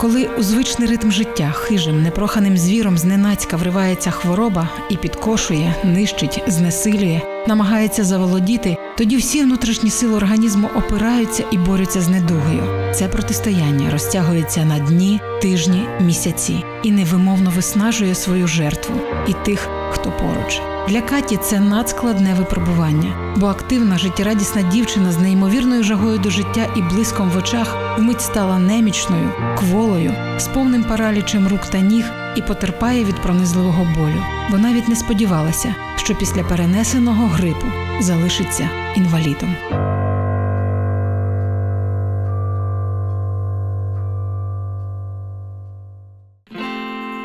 Коли у звичний ритм життя хижим, непроханим звіром зненацька вривається хвороба і підкошує, нищить, знесилює, намагається заволодіти, тоді всі внутрішні сили організму опираються і борються з недугою. Це протистояння розтягується на дні, тижні, місяці і невимовно виснажує свою жертву і тих, хто поруч. Для Каті це надскладне випробування, бо активна життєрадісна дівчина з неймовірною жагою до життя і блиском в очах вмить стала немічною, кволою, з повним паралічем рук та ніг і потерпає від пронизливого болю, бо навіть не сподівалася, що після перенесеного грипу залишиться інвалідом.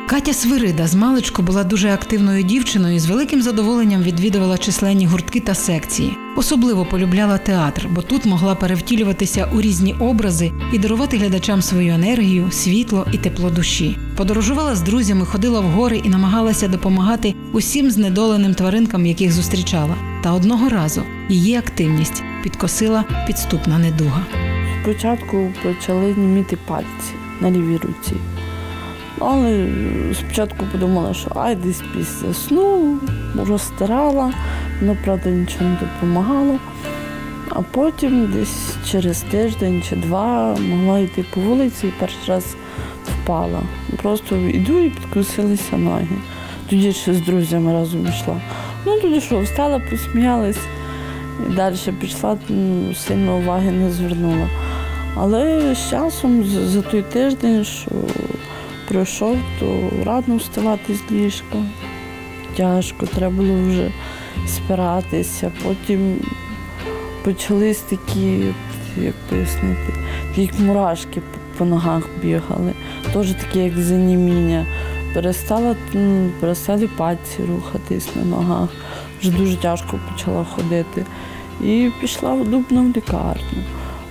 Катя Свирида з маличку була дуже активною дівчиною і з великим задоволенням відвідувала численні гуртки та секції. Особливо полюбляла театр, бо тут могла перевтілюватися у різні образи і дарувати глядачам свою енергію, світло і тепло душі. Подорожувала з друзями, ходила в гори і намагалася допомагати усім знедоленим тваринкам, яких зустрічала. Та одного разу її активність підкосила підступна недуга. Спочатку почали німіти пальці на лівій руці. Але спочатку подумала, що ай десь після сну розтирала, воно, правда, нічого не допомагало. А потім десь через тиждень чи два могла йти по вулиці і перший раз впала. Просто йду і підкусилися ноги. Тоді ще з друзями разом йшла. Ну тоді що, встала, посміялась і далі пішла, ну, сильно уваги не звернула. Але з часом за той тиждень, що пройшов, то рано вставати з ліжка. Тяжко, треба було вже спиратися. Потім почались такі, як пояснити, такі як мурашки по ногах бігали, теж такі, як заніміння. Перестала, перестали пальці рухатись на ногах, вже дуже тяжко почала ходити. І пішла в Дубну в лікарню.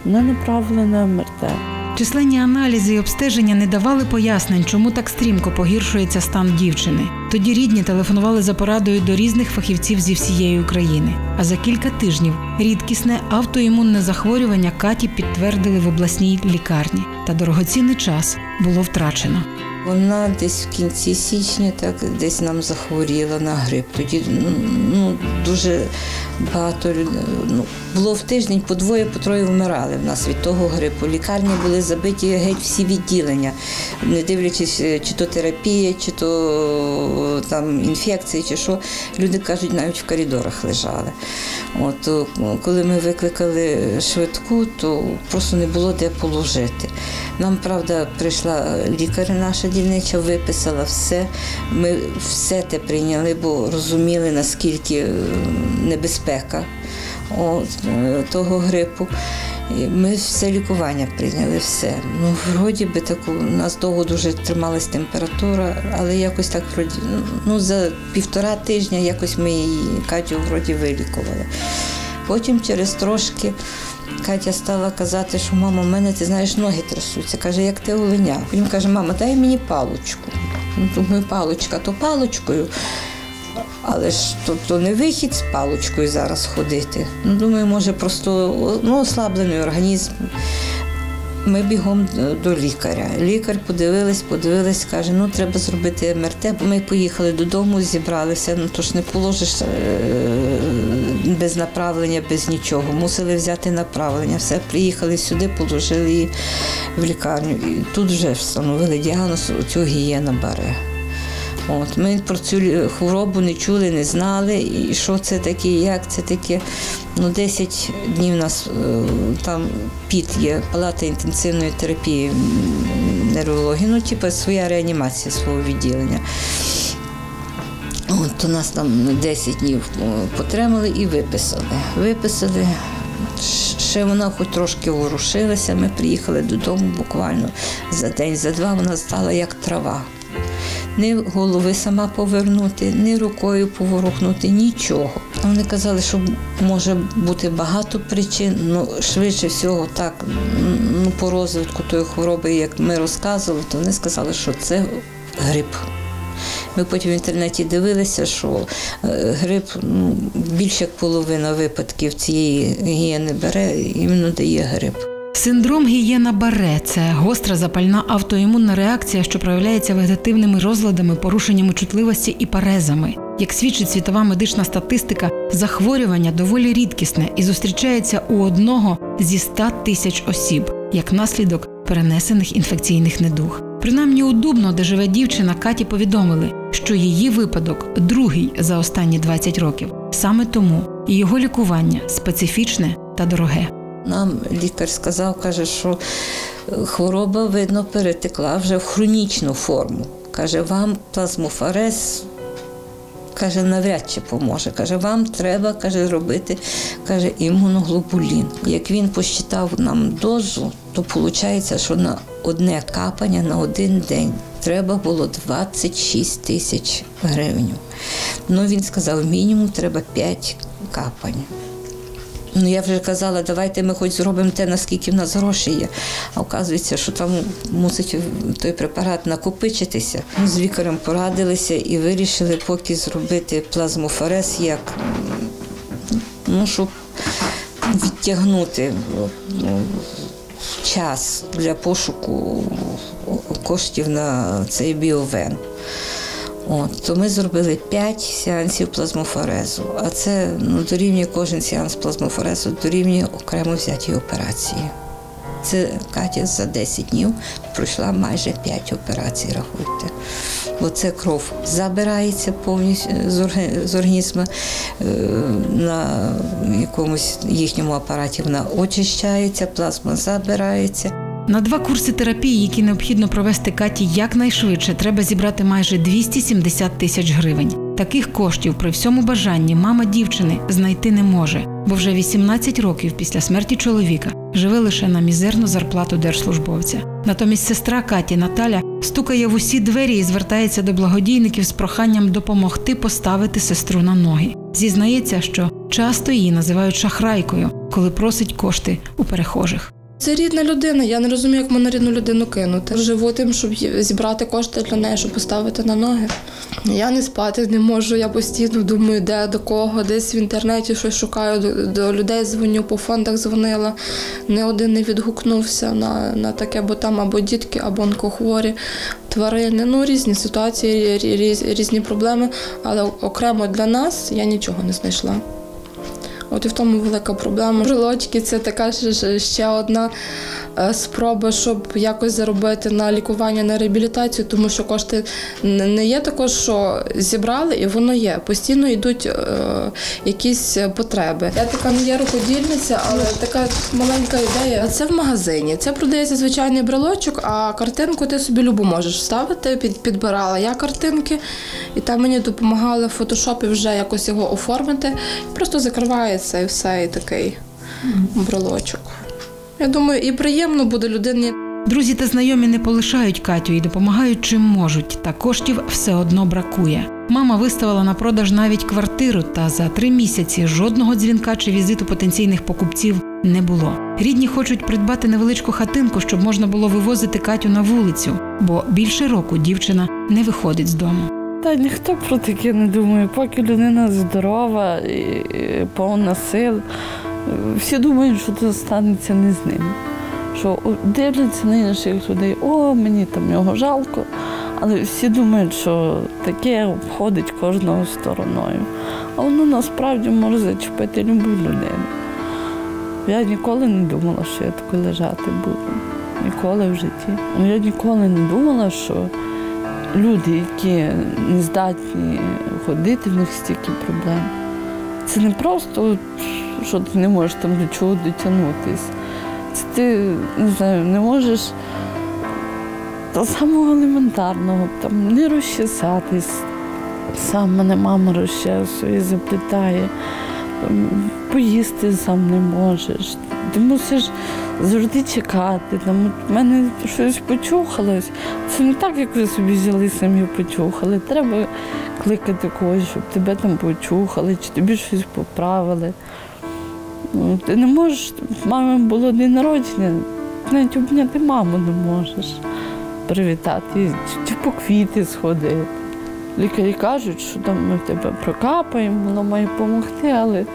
Мене направили на МРТ. Численні аналізи і обстеження не давали пояснень, чому так стрімко погіршується стан дівчини. Тоді рідні телефонували за порадою до різних фахівців зі всієї України. А за кілька тижнів рідкісне автоімунне захворювання Каті підтвердили в обласній лікарні. Та дорогоцінний час було втрачено. Вона десь в кінці січня, так десь нам захворіла на грип. Тоді ну, дуже багато ну, було в тиждень по двоє, по троє вмирали в нас від того грипу. Лікарні були забиті геть всі відділення, не дивлячись, чи то терапія, чи то там інфекції, чи що. Люди кажуть, навіть в коридорах лежали. От коли ми викликали швидку, то просто не було де положити. Нам правда прийшла лікар наша дільнича виписала все. Ми все те прийняли, бо розуміли, наскільки е, небезпека от, е, того грипу. Ми все лікування прийняли, все. Ну, вроді би таку, у нас довго дуже трималась температура, але якось так вроді, ну, за півтора тижня якось ми її Катю вроді вилікували. Потім через трошки Катя стала казати, що мама, в мене ти знаєш, ноги трясуться. Каже, як ти оленя. Потім каже, мама, дай мені палочку. Ну, Думаю, палочка, то палочкою. Але ж тобто не вихід з палочкою зараз ходити. Ну, Думаю, може, просто ну, ослаблений організм. Ми бігом до лікаря. Лікар подивилась, подивилась, каже, ну треба зробити МРТ. Ми поїхали додому, зібралися, ну то ж не положиш е, без направлення, без нічого. Мусили взяти направлення. Все, приїхали сюди, положили її в лікарню. І тут вже встановили діагноз, цю гієна бере. От, Ми про цю хворобу не чули, не знали, і що це таке, як це таке. Ну, 10 днів у нас е, там піт є, палата інтенсивної терапії нейрології, ну, типу, своя реанімація свого відділення. От У нас там 10 днів е, потримали і виписали. Виписали. Ще вона хоч трошки ворушилася, ми приїхали додому буквально за день, за два вона стала як трава ні голови сама повернути, ні рукою поворухнути, нічого. Вони казали, що може бути багато причин, але ну, швидше всього, так ну, по розвитку тої хвороби, як ми розказували, то вони сказали, що це грип. Ми потім в інтернеті дивилися, що е, грип ну, більше як половина випадків цієї гієни бере, іменно дає грип. Синдром гієна Баре це гостра запальна автоімунна реакція, що проявляється вегетативними розладами, порушеннями чутливості і парезами. Як свідчить світова медична статистика, захворювання доволі рідкісне і зустрічається у одного зі 100 тисяч осіб як наслідок перенесених інфекційних недуг. Принаймні у Дубно, де живе дівчина, Каті повідомили, що її випадок другий за останні 20 років. Саме тому і його лікування специфічне та дороге. Нам лікар сказав, каже, що хвороба, видно, перетекла вже в хронічну форму. Каже, вам плазмофарез каже, навряд чи поможе. Каже, вам треба каже, робити каже, імуноглобулін. Як він посчитав нам дозу, то виходить, що на одне капання на один день треба було 26 тисяч гривень. Ну він сказав, мінімум треба 5 капань. Ну, я вже казала, давайте ми хоч зробимо те, наскільки в нас грошей є. А оказується, що там мусить той препарат накопичитися. Ми з лікарем порадилися і вирішили поки зробити плазмофорез як ну, щоб відтягнути ну, час для пошуку коштів на цей біовен. От, То ми зробили 5 сеансів плазмофорезу, а це ну, дорівнює кожен сеанс плазмофорезу, дорівнює окремо взятій операції. Це Катя за 10 днів пройшла майже 5 операцій, рахуйте. Бо це кров забирається повністю з організму е, на якомусь їхньому апараті, вона очищається, плазма забирається. На два курси терапії, які необхідно провести Каті якнайшвидше, треба зібрати майже 270 тисяч гривень. Таких коштів при всьому бажанні мама дівчини знайти не може, бо вже 18 років після смерті чоловіка живе лише на мізерну зарплату держслужбовця. Натомість сестра Каті Наталя стукає в усі двері і звертається до благодійників з проханням допомогти поставити сестру на ноги. Зізнається, що часто її називають шахрайкою, коли просить кошти у перехожих. Це рідна людина. Я не розумію, як можна рідну людину кинути. Живу тим, щоб зібрати кошти для неї, щоб поставити на ноги. Я не спати не можу. Я постійно думаю, де до кого, десь в інтернеті щось шукаю. До, людей дзвоню, по фондах дзвонила. Не один не відгукнувся на на таке, бо там або дітки, або онкохворі, тварини. Ну різні ситуації, різ, різні проблеми. Але окремо для нас я нічого не знайшла. От і в тому велика проблема. Брелочки це така ще одна е, спроба, щоб якось заробити на лікування, на реабілітацію, тому що кошти не є також, що зібрали, і воно є. Постійно йдуть е, якісь потреби. Я така не є рукодільниця, але така маленька ідея. Це в магазині. Це продається звичайний брелочок, а картинку ти собі любу можеш вставити. Під, підбирала я картинки, і там мені допомагали в фотошопі вже якось його оформити. Просто закривається це і все, і такий брелочок. Я думаю, і приємно буде людині. Друзі та знайомі не полишають Катю і допомагають чим можуть, та коштів все одно бракує. Мама виставила на продаж навіть квартиру, та за три місяці жодного дзвінка чи візиту потенційних покупців не було. Рідні хочуть придбати невеличку хатинку, щоб можна було вивозити Катю на вулицю, бо більше року дівчина не виходить з дому. Та ніхто про таке не думає, поки людина здорова і повна сил. Всі думають, що це станеться не з ним. Що дивляться на інших людей, о, мені там його жалко. Але всі думають, що таке обходить кожного стороною. А воно насправді може зачепити любу людину. Я ніколи не думала, що я тако лежати буду. Ніколи в житті. Я ніколи не думала, що люди, які не здатні ходити, в них стільки проблем. Це не просто, що ти не можеш там до чого дотягнутися. Це ти не знаю, не можеш до самого елементарного, там не розчесатись. Сам мене мама розчесує, заплітає, поїсти сам не можеш. Ти мусиш завжди чекати. Там в мене щось почухалось. Це не так, як ви собі взяли самі почухали. Треба кликати когось, щоб тебе там почухали, чи тобі щось поправили. Ти не можеш, мамі було день народження, навіть обняти маму не можеш привітати, чи по квіти сходити. Лікарі кажуть, що там ми тебе прокапаємо, воно має допомогти, але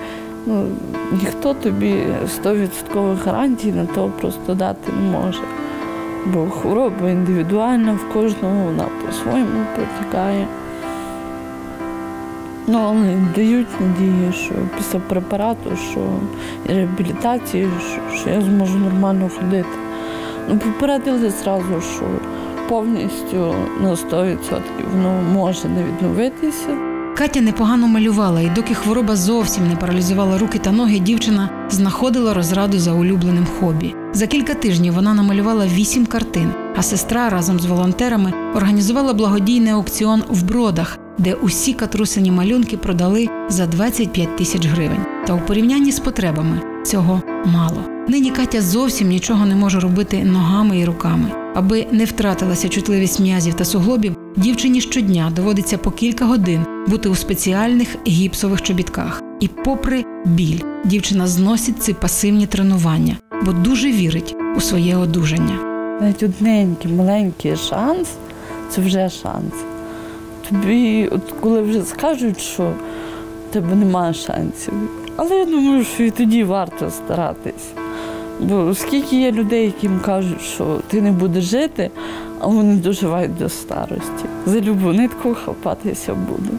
Ну, ніхто тобі 100% гарантій на то просто дати не може. Бо хвороба індивідуальна, в кожного вона по-своєму протікає. Ну, але дають надію, що після препарату, що реабілітації, що, що я зможу нормально ходити. Ну, попередили зразу, що повністю на 100% воно може не відновитися. Катя непогано малювала, і доки хвороба зовсім не паралізувала руки та ноги, дівчина знаходила розраду за улюбленим хобі. За кілька тижнів вона намалювала вісім картин, а сестра разом з волонтерами організувала благодійний аукціон в бродах, де усі катрусині малюнки продали за 25 тисяч гривень. Та у порівнянні з потребами цього мало. Нині Катя зовсім нічого не може робити ногами і руками. Аби не втратилася чутливість м'язів та суглобів, дівчині щодня доводиться по кілька годин бути у спеціальних гіпсових чобітках. І, попри біль, дівчина зносить ці пасивні тренування, бо дуже вірить у своє одужання. Навіть одненький, маленький шанс це вже шанс. Тобі, от коли вже скажуть, що в тебе немає шансів. Але я думаю, що і тоді варто старатись. Бо скільки є людей, яким кажуть, що ти не будеш жити, а вони доживають до старості. За любу нитку хапатися буду.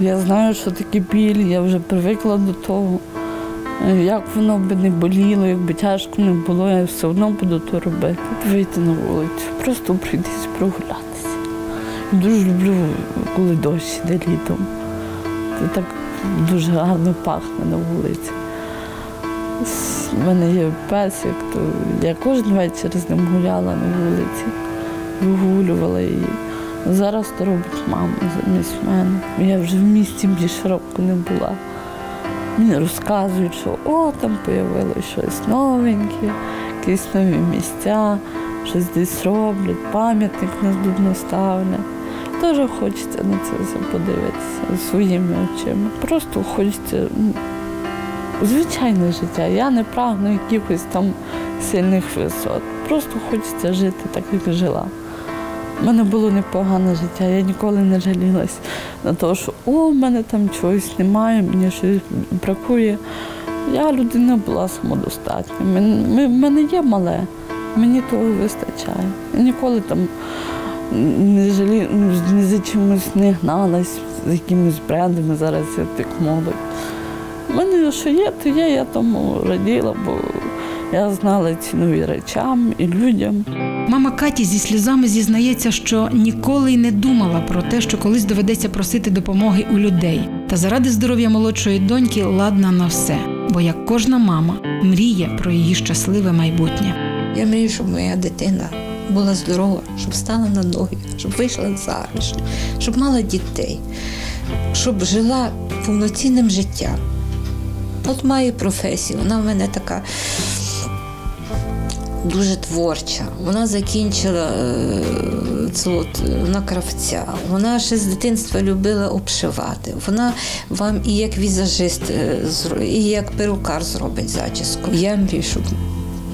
Я знаю, що таке біль, я вже привикла до того. Як воно би не боліло, як би тяжко не було, я все одно буду то робити. Вийти на вулицю, просто пройтись, прогулятися. Дуже люблю, коли дощ іде літом. Це так дуже гарно пахне на вулиці. У мене є песик, то я кожен вечір з ним гуляла на вулиці, вигулювала її. Зараз то робить мама замість мене. Я вже в місті більш року не була. Мені розказують, що о, там з'явилося щось новеньке, якісь нові місця, щось десь роблять, пам'ятник нас дубно ставлять. Теж хочеться на це подивитися своїми очима. Просто хочеться ну, звичайне життя. Я не прагну якихось там сильних висот. Просто хочеться жити так, як жила. У мене було непогане життя, я ніколи не жалілась на те, що о, в мене там чогось немає, мені щось бракує. Я людина була самодостатня. В мене є мале, мені того вистачає. Я ніколи там не жалі, за чимось не гналась, з якимись брендами зараз я так молодь. У мене що є, то є, я тому раділа, бо я знала цінові речам і людям. Мама Каті зі сльозами зізнається, що ніколи й не думала про те, що колись доведеться просити допомоги у людей. Та заради здоров'я молодшої доньки ладна на все, бо як кожна мама мріє про її щасливе майбутнє. Я мрію, щоб моя дитина була здорова, щоб стала на ноги, щоб вийшла заміж, щоб мала дітей, щоб жила повноцінним життям. От має професію, вона в мене така дуже творча. Вона закінчила це от, на кравця. Вона ще з дитинства любила обшивати. Вона вам і як візажист, і як перукар зробить зачіску. Я мрію, щоб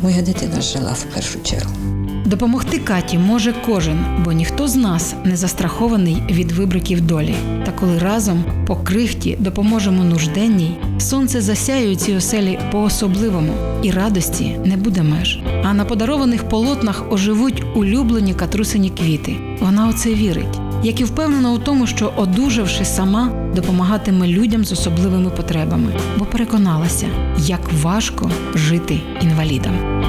моя дитина жила в першу чергу. Допомогти Каті може кожен, бо ніхто з нас не застрахований від вибриків долі. Та коли разом по крихті допоможемо нужденній, сонце засяє у цій оселі по-особливому, і радості не буде меж. А на подарованих полотнах оживуть улюблені катрусині квіти. Вона у це вірить, як і впевнена у тому, що, одужавши сама, допомагатиме людям з особливими потребами, бо переконалася, як важко жити інвалідам.